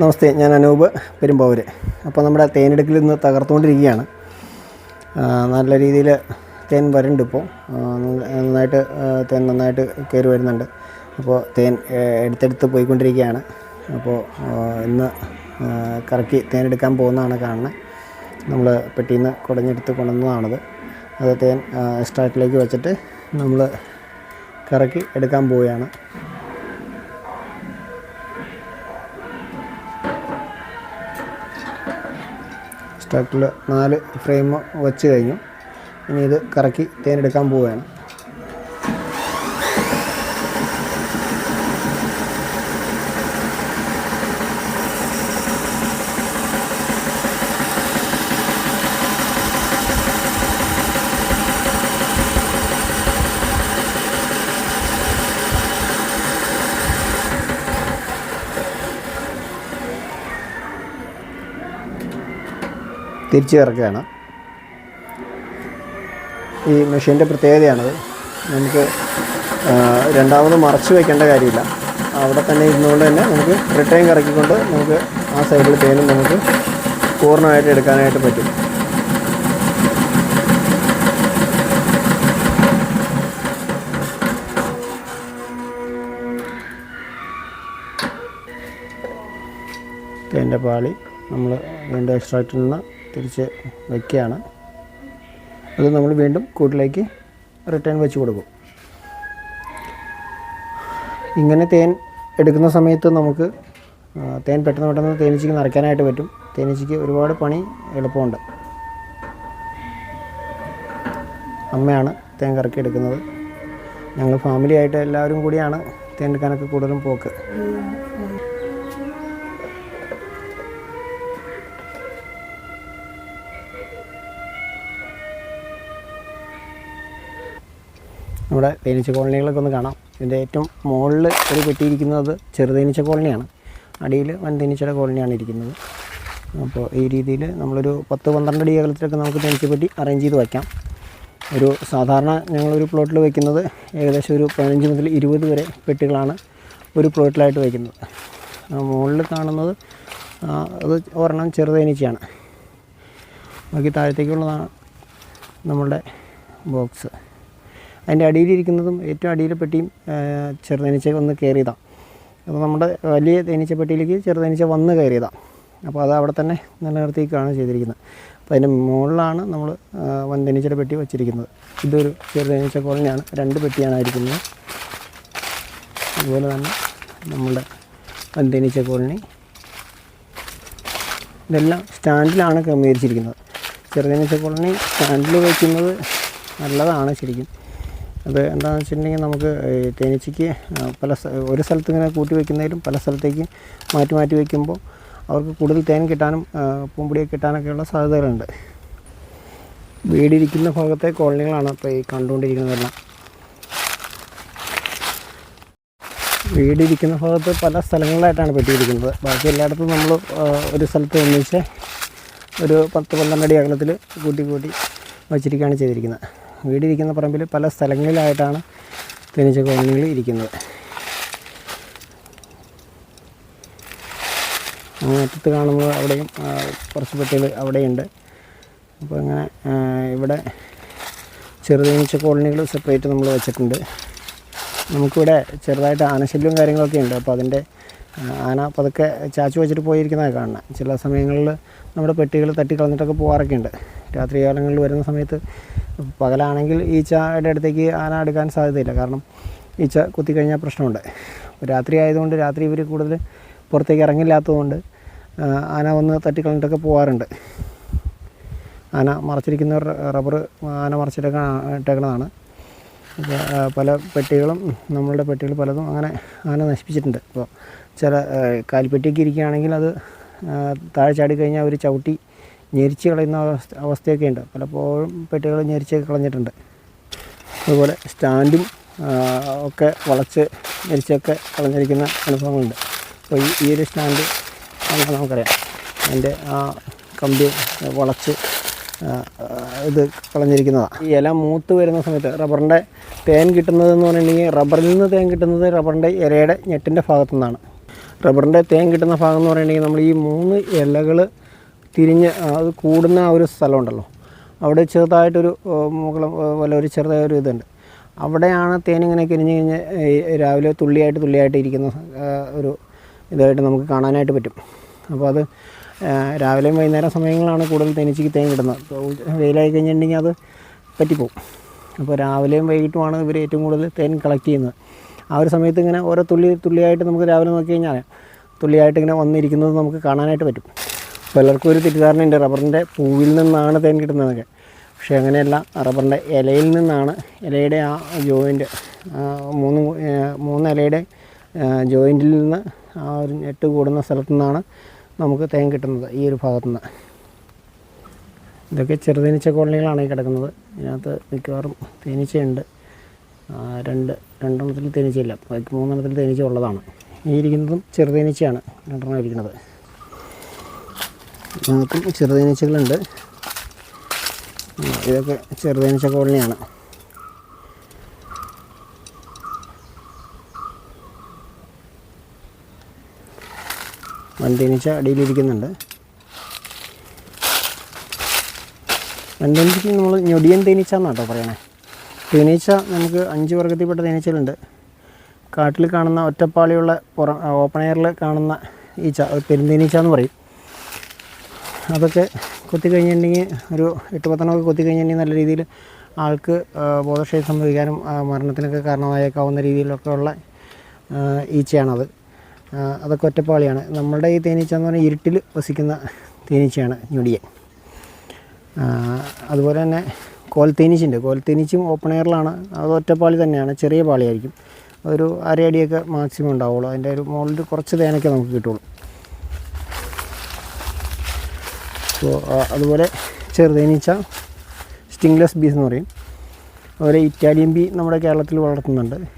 നമസ്തേ ഞാൻ അനൂപ് പെരുമ്പാവൂർ അപ്പോൾ നമ്മുടെ തേനെടുക്കൽ ഇന്ന് തകർത്തുകൊണ്ടിരിക്കുകയാണ്. നല്ല രീതിയിൽ തേൻ വരുന്നുണ്ട് ഇപ്പോൾ. നന്നായിട്ട് തേൻ നന്നായിട്ട് കയറി വരുന്നുണ്ട്. അപ്പോൾ തേൻ എടുത്തെടുത്ത് പോയിക്കൊണ്ടിരിക്കുകയാണ്. അപ്പോൾ ഇന്ന് കറക്കി തേൻ എടുക്കാൻ പോകുന്നതാണ് കാണുന്നത്. നമ്മൾ പെട്ടിയിൽ നിന്ന് കുടഞ്ഞെടുത്ത് കൊണ്ടുവന്നതാണത്. അത് തേൻ സ്റ്റാർട്ടിലേക്ക് വെച്ചിട്ട് നമ്മൾ കറക്കി എടുക്കാൻ പോവുകയാണ്. സ്റ്റാക്കിൽ നാല് ഫ്രെയിം വെച്ച് കഴിഞ്ഞു. ഇനി ഇത് കറക്കി തേനെടുക്കാൻ പോവുകയാണ്. തിരിച്ച് ഇറക്കുകയാണ്. ഈ മെഷീന്റെ പ്രത്യേകതയാണത്. നമുക്ക് രണ്ടാമത് മറച്ച് വയ്ക്കേണ്ട കാര്യമില്ല. അവിടെ തന്നെ ഇരുന്നുകൊണ്ട് തന്നെ നമുക്ക് റിട്ടേൺ കറക്കിക്കൊണ്ട് നമുക്ക് ആ സൈഡിൽ തേനും നമുക്ക് പൂർണമായിട്ട് എടുക്കാനായിട്ട് പറ്റും. തേന്റെ പാളി നമ്മൾ വീണ്ടും എക്സ്ട്രാക്റ്റിൽ നിന്ന് തിരിച്ച് വയ്ക്കുകയാണ്. അത് നമ്മൾ വീണ്ടും കൂട്ടിലേക്ക് റിട്ടേൺ വെച്ച് കൊടുക്കും. ഇങ്ങനെ തേൻ എടുക്കുന്ന സമയത്ത് നമുക്ക് തേൻ പെട്ടെന്ന് പെട്ടെന്ന് തേനീച്ചയ്ക്ക് നിറയ്ക്കാനായിട്ട് പറ്റും. തേനീച്ചയ്ക്ക് ഒരുപാട് പണി എളുപ്പമുണ്ട്. അമ്മയാണ് തേൻ കറക്കി എടുക്കുന്നത്. ഞങ്ങൾ ഫാമിലി ആയിട്ട് എല്ലാവരും കൂടിയാണ് തേൻ എടുക്കാനൊക്കെ കൂടുതലും പോക്ക്. നമ്മുടെ തേനീച്ച കോളനികളൊക്കെ ഒന്ന് കാണാം. ഇതിന്റെ ഏറ്റവും മുകളിൽ ഒരു കെട്ടിയിരിക്കുന്നത് ചെറുതേനീച്ച കോളനിയാണ്. അടിയിൽ വൻ തേനീച്ചയുടെ കോളനിയാണ് ഇരിക്കുന്നത്. അപ്പോൾ ഈ രീതിയിൽ നമ്മളൊരു പത്ത് പന്ത്രണ്ട് അടി അകലത്തിലൊക്കെ നമുക്ക് തേനീച്ചപ്പെട്ടി അറേഞ്ച് ചെയ്ത് വയ്ക്കാം. ഒരു സാധാരണ ഞങ്ങളൊരു പ്ലോട്ടിൽ വയ്ക്കുന്നത് ഏകദേശം ഒരു പതിനഞ്ച് മുതൽ ഇരുപത് വരെ പെട്ടികളാണ് ഒരു പ്ലോട്ടിലായിട്ട് വയ്ക്കുന്നത്. മുകളിൽ കാണുന്നത് അത് ഒരെണ്ണം ചെറുതേനീച്ചയാണ് ബാക്കി താഴത്തേക്കുള്ളതാണ് നമ്മളുടെ ബോക്സ് അതിന്റെ അടിയിലിരിക്കുന്നതും ഏറ്റവും അടിയിലെ പെട്ടിയും ചെറുതേനീച്ച വന്ന് കയറിയതാണ് അപ്പോൾ നമ്മുടെ വലിയ തേനീച്ചപ്പെട്ടിയിലേക്ക് ചെറുതേനീച്ച വന്ന് കയറിയതാണ് അപ്പോൾ അത് അവിടെ തന്നെ നിലനിർത്തിക്കാണ് ചെയ്തിരിക്കുന്നത്. അപ്പോൾ അതിന്റെ മുകളിലാണ് നമ്മൾ വൻ തേനീച്ചയുടെ പെട്ടി വച്ചിരിക്കുന്നത്. ഇതൊരു ചെറുതേനീച്ച കോളനിയാണ്. രണ്ട് പെട്ടിയാണ് ആയിരിക്കുന്നത്. അതുപോലെ തന്നെ നമ്മുടെ വൻ തേനീച്ച കോളനി. ഇതെല്ലാം സ്റ്റാൻഡിലാണ് ക്രമീകരിച്ചിരിക്കുന്നത്. ചെറുതേനീച്ച കോളനി സ്റ്റാൻഡിൽ വയ്ക്കുന്നത് നല്ലതാണ് ശരിക്കും. അത് എന്താണെന്ന് വെച്ചിട്ടുണ്ടെങ്കിൽ നമുക്ക് തേനീച്ചയ്ക്ക് പല ഒരു സ്ഥലത്ത് ഇങ്ങനെ കൂട്ടി വയ്ക്കുന്നതിലും പല സ്ഥലത്തേക്ക് മാറ്റി മാറ്റി വയ്ക്കുമ്പോൾ അവർക്ക് കൂടുതൽ തേൻ കിട്ടാനും പൂമ്പൊടിയൊക്കെ കിട്ടാനൊക്കെയുള്ള സാധ്യതകളുണ്ട്. വീടിരിക്കുന്ന ഭാഗത്തെ കോളനികളാണ് ഇപ്പോൾ ഈ കണ്ടുകൊണ്ടിരിക്കുന്നതെല്ലാം വീടിരിക്കുന്ന ഭാഗത്ത് പല സ്ഥലങ്ങളിലായിട്ടാണ് പെട്ടിയിരിക്കുന്നത്. ബാക്കി എല്ലായിടത്തും നമ്മൾ ഒരു സ്ഥലത്ത് ഒന്നിച്ച് ഒരു പത്ത് പന്ത്രണ്ട് അടി അകലത്തിൽ കൂട്ടി കൂട്ടി വച്ചിരിക്കുകയാണ് ചെയ്തിരിക്കുന്നത്. വീടിരിക്കുന്ന പറമ്പിൽ പല സ്ഥലങ്ങളിലായിട്ടാണ് തേനീച്ച കോളനികൾ ഇരിക്കുന്നത്. അറ്റത്ത് കാണുമ്പോൾ അവിടെയും കുറച്ച് പെട്ടികൾ അവിടെയുണ്ട്. അപ്പോൾ അങ്ങനെ ഇവിടെ ചെറുതേനീച്ച കോളനികൾ സെപ്പറേറ്റ് നമ്മൾ വെച്ചിട്ടുണ്ട്. നമുക്കിവിടെ ചെറുതായിട്ട് ആനശല്യവും കാര്യങ്ങളൊക്കെ ഉണ്ട്. അപ്പോൾ അതിന്റെ ആന പതുക്കെ ചാച്ചു വെച്ചിട്ട് പോയിരിക്കുന്നതാണ് കാണുന്നത് ചില സമയങ്ങളിൽ നമ്മുടെ പെട്ടികൾ തട്ടിക്കളഞ്ഞിട്ടൊക്കെ പോകാറൊക്കെ ഉണ്ട് രാത്രി കാലങ്ങളിൽ വരുന്ന സമയത്ത് പകലാണെങ്കിൽ ഈച്ചയുടെ അടുത്തേക്ക് ആന എടുക്കാൻ സാധ്യതയില്ല. കാരണം ഈച്ച കുത്തിക്കഴിഞ്ഞാൽ പ്രശ്നമുണ്ട്. രാത്രി ആയതുകൊണ്ട് രാത്രി ഇവർ കൂടുതൽ പുറത്തേക്ക് ഇറങ്ങില്ലാത്തതുകൊണ്ട് ആന വന്ന് തട്ടിക്കളഞ്ഞിട്ടൊക്കെ പോകാറുണ്ട്. ആന മറച്ചിരിക്കുന്ന റബ്ബർ ആന മറച്ചിട്ടൊക്കെ ആ, പല പെട്ടികളും നമ്മളുടെ പെട്ടികൾ പലതും അങ്ങനെ ആന നശിപ്പിച്ചിട്ടുണ്ട്. അപ്പോൾ ചില കാലിപ്പെട്ടിയൊക്കെ ഇരിക്കുകയാണെങ്കിൽ അത് താഴെ ചാടി കഴിഞ്ഞാൽ അവർ ചവിട്ടി ഞെരിച്ച് കളയുന്ന അവസ്ഥ അവസ്ഥയൊക്കെ ഉണ്ട് പലപ്പോഴും പെട്ടികൾ ഞെരിച്ച് കളഞ്ഞിട്ടുണ്ട്. അതുപോലെ സ്റ്റാൻഡും ഒക്കെ വളച്ച് ഞെരിച്ചൊക്കെ കളഞ്ഞിരിക്കുന്ന അനുഭവങ്ങളുണ്ട്. അപ്പോൾ ഈ ഈ ഒരു സ്റ്റാൻഡ് നമുക്ക് നമുക്കറിയാം. അതിന്റെ ആ കമ്പി വളച്ച് ഇത് കളഞ്ഞിരിക്കുന്നതാണ് ഈ ഇല മൂത്ത് വരുന്ന സമയത്ത് റബ്ബറിന്റെ തേൻ കിട്ടുന്നതെന്ന് പറഞ്ഞിട്ടുണ്ടെങ്കിൽ റബ്ബറിൽ നിന്ന് തേൻ കിട്ടുന്നത് റബ്ബറിന്റെ ഇലയുടെ ഞെട്ടിന്റെ ഭാഗത്തു നിന്നാണ്. റബ്ബറിന്റെ തേൻ കിട്ടുന്ന ഭാഗം എന്ന് പറഞ്ഞിട്ടുണ്ടെങ്കിൽ നമ്മൾ ഈ മൂന്ന് ഇലകൾ തിരിഞ്ഞ് അത് കൂടുന്ന ഒരു സ്ഥലമുണ്ടല്ലോ. അവിടെ ചെറുതായിട്ടൊരു മുകളം പോലെ ഒരു ചെറുതായ ഒരു ഇതുണ്ട്. അവിടെയാണ് തേനിങ്ങനെ കിരിഞ്ഞ് കഴിഞ്ഞ് രാവിലെ തുള്ളിയായിട്ട് തുള്ളിയായിട്ട് ഇരിക്കുന്ന ഒരു ഇതായിട്ട് നമുക്ക് കാണാനായിട്ട് പറ്റും. അപ്പോൾ അത് രാവിലെയും വൈകുന്നേരം സമയങ്ങളാണ് കൂടുതൽ തേനീച്ചയ്ക്ക് തേൻ കിട്ടുന്നത് വെയിലായി കഴിഞ്ഞിട്ടുണ്ടെങ്കിൽ അത് പറ്റിപ്പോവും. അപ്പോൾ രാവിലെയും വൈകിട്ടുമാണ് ഇവർ ഏറ്റവും കൂടുതൽ തേൻ കളക്ട് ചെയ്യുന്നത്. ആ ഒരു സമയത്ത് ഇങ്ങനെ ഓരോ തുള്ളി തുള്ളിയായിട്ട് നമുക്ക് രാവിലെ നോക്കി കഴിഞ്ഞാൽ. തുള്ളിയായിട്ട് ഇങ്ങനെ വന്നിരിക്കുന്നത് നമുക്ക് കാണാനായിട്ട് പറ്റും. പലർക്കും ഒരു തെറ്റിദ്ധാരണയുണ്ട്. റബ്ബറിന്റെ പൂവിൽ നിന്നാണ് തേൻ കിട്ടുന്നതൊക്കെ. പക്ഷേ അങ്ങനെയല്ല റബ്ബറിന്റെ ഇലയിൽ നിന്നാണ് ഇലയുടെ ആ ജോയിന്റ് മൂന്ന് മൂന്ന് ഇലയുടെ ജോയിന്റിൽ നിന്ന് ആ ഒരു ഞെട്ട് കൂടുന്ന സ്ഥലത്തു നിന്നാണ് നമുക്ക് തേൻ കിട്ടുന്നത് ഈ ഒരു ഭാഗത്തു നിന്ന് ഇതൊക്കെ ചെറുതേനീച്ച കോളനികളാണ് ഈ കിടക്കുന്നത്. ഇതിനകത്ത് മിക്കവാറും തേനീച്ചയുണ്ട്. രണ്ട് രണ്ടെണ്ണത്തിൽ തേനീച്ചയില്ല. ബാക്കി മൂന്നെണ്ണത്തിൽ തേനീച്ച ഉള്ളതാണ്. ഈ ഇരിക്കുന്നതും ചെറുതേനീച്ചയാണ് രണ്ടെണ്ണം ഇരിക്കുന്നത്. ഇതിനകത്തും ചെറുതേനീച്ചകളുണ്ട് ഇതൊക്കെ ചെറുതേനീച്ച കോളനിയാണ്. വൻതേനീച്ച അടിയിലിരിക്കുന്നുണ്ട്. വൻതേനീച്ചയ്ക്ക് നമ്മൾ ഞൊടിയൻ തേനീച്ച എന്നാണ് കേട്ടോ പറയണേ. തേനീച്ച നമുക്ക് അഞ്ച് വർഗത്തിൽപ്പെട്ട തേനീച്ചകളുണ്ട്. കാട്ടിൽ കാണുന്ന ഒറ്റപ്പാളിയുള്ള പുറ ഓപ്പൺ എയറിൽ കാണുന്ന ഈച്ച പെരുന്തേനീച്ച എന്ന് പറയും. അതൊക്കെ കൊത്തി കഴിഞ്ഞിട്ടുണ്ടെങ്കിൽ ഒരു എട്ട് പത്തെണ്ണമൊക്കെ കൊത്തി കഴിഞ്ഞിട്ടുണ്ടെങ്കിൽ നല്ല രീതിയിൽ ആൾക്ക് ബോധക്ഷയം സംഭവിക്കാനും മരണത്തിനൊക്കെ കാരണമായേക്കാവുന്ന രീതിയിലൊക്കെ ഉള്ള ഈച്ചയാണത്. അതൊക്കെ ഒറ്റപ്പാളിയാണ്. നമ്മളുടെ ഈ തേനീച്ച എന്ന് പറഞ്ഞാൽ ഇരുട്ടിൽ വസിക്കുന്ന തേനീച്ചയാണ് ഞൊടിയൻ. അതുപോലെ തന്നെ കോൽത്തേനീച്ചുണ്ട് കോൽത്തേനീച്ചും ഓപ്പൺ എയറിലാണ് അത് ഒറ്റപ്പാളി തന്നെയാണ്. ചെറിയ പാളിയായിരിക്കും. ഒരു അരയടിയൊക്കെ മാക്സിമം ഉണ്ടാവുള്ളൂ. അതിന്റെ ഒരു മുകളിൽ കുറച്ച് തേനൊക്കെ നമുക്ക് കിട്ടുള്ളൂ. അപ്പോൾ അതുപോലെ ചെറുതേനീച്ച സ്റ്റിങ്ലെസ് ബീസ് എന്ന് പറയും. അതുപോലെ ഇറ്റാലിയൻ ബി നമ്മുടെ കേരളത്തിൽ വളർത്തുന്നുണ്ട്.